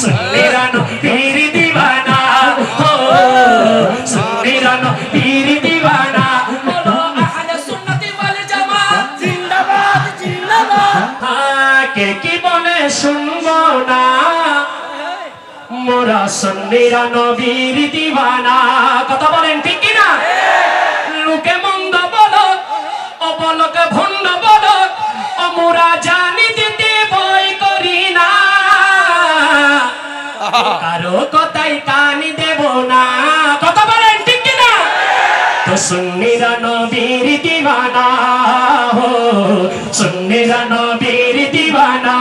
সুন্নিরা নবীর দিওয়ানা ও সুন্নিরা নবীর দিওয়ানা বলো আহলে সুন্নতি ওয়াল জামাত। জিন্দাবাদ জিন্দাবাদ। হ্যাঁ, কে কি বলে শুনব না? মোরা সন্নিরা নবীর দিওয়ানা কথা বলেন ঠিক কি না লোকে মন্দ বলো অবলকে ভণ্ড কথাই কানি দেব না। কথা বলেন ঠিক কি না তো সুন্নিরা নবীর দিওয়ানা হো। সুন্নিরা নবীর দিওয়ানা।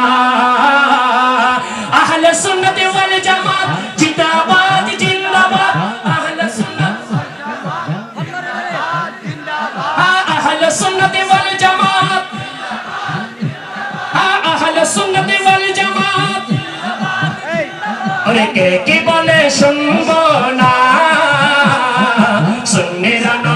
আহলে সুন্নত ওয়াল জামাত জিন্দাবাদ জিন্দাবাদ। আহলে সুন্নাত হ্যাঁ, আহলে সুন্নত ওরে কে কি বলে শুনব না। সুন্নিরা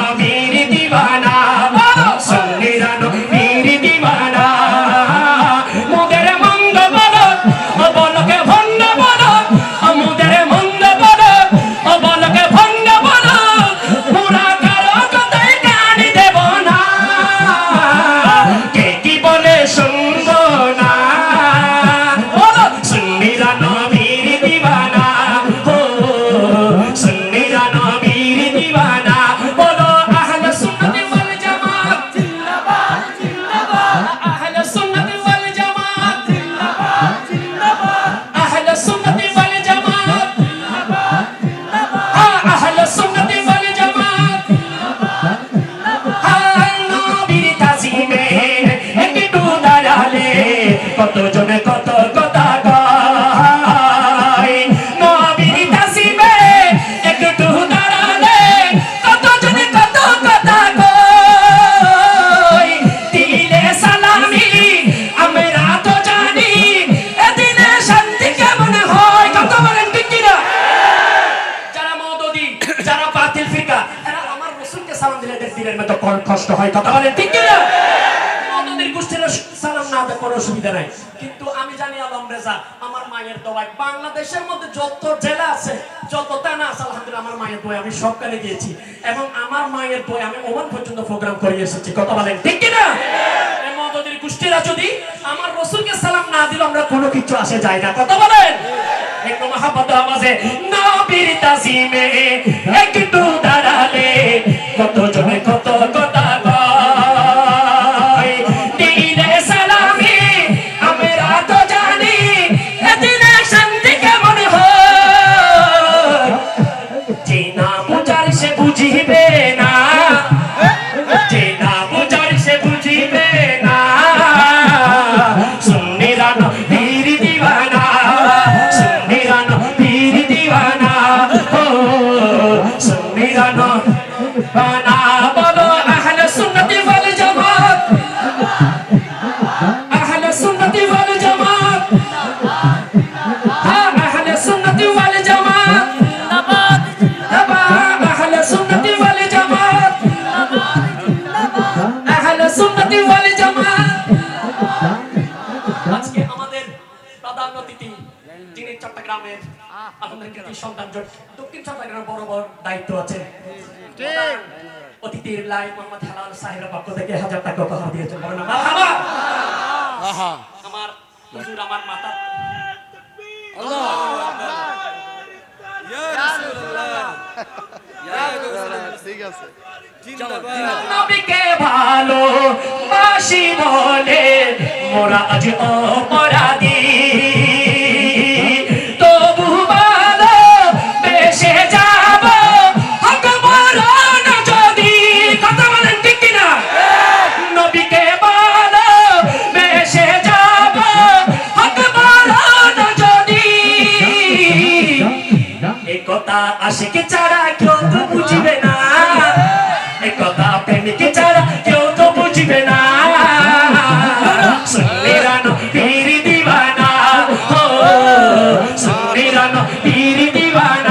কত কতজনে কত কথা জানি শান্তি কেমন হয়। কত বলেন কিনা? যারা মদদি, যারা বাতিল ফিকা আমার রসুলকে সালাম দিলে দিলের মতো কষ্ট হয়। কথা বলেন ঠিক কিনা? কোনো অসুবিধা নাই। কিন্তু আমি জানি আলম রেজা আমার মায়ের দোয়ায় বাংলাদেশের মধ্যে যত জেলা আছে যত থানা আছে আলহামদুলিল্লাহ আমার মায়ের দোয়ায় আমি সবখানে গিয়েছি এবং আমার মায়ের দোয়ায় আমি ওমান পর্যন্ত প্রোগ্রাম করে এসেছি। কথা বলেন ঠিক কিনা মদদির গোষ্ঠীরা যদি আমার রসুলকে সালাম না দিল আমরা কোনো কিছু আসে যায় না। কথা বলেন? একটু মহাব্বত আওয়াজে নবীর তাজিমে একটু আমাদের কৃতি সন্তান দক্ষিণ চট্টগ্রামের বড় বড় দায়িত্ব আছে। অতিথির লাই মোহাম্মদ হেলাল সাহেবের পক্ষ থেকে হাজার টাকা উপহার দিয়েছেন। বলেন না আমার হুজুর আমার মাতা। ঠিক আছে। নবীকে ভালো বাসি বলে মোরা আজ অপরাধী। আশিকে ছাড়া কেউ তো বুঝবে না। কথা প্রেমিকে ছাড়া কেউ তো বুঝবে না। সুন্নিরা নবীর দিওয়ানা ও সুন্নিরা নবীর দিওয়ানা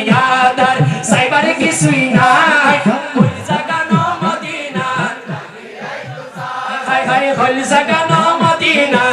দুনিয়াদার সাইবার কিছুই নাই। হল জাগানো মদিনা হাই হাই হল জাগানো মদিনা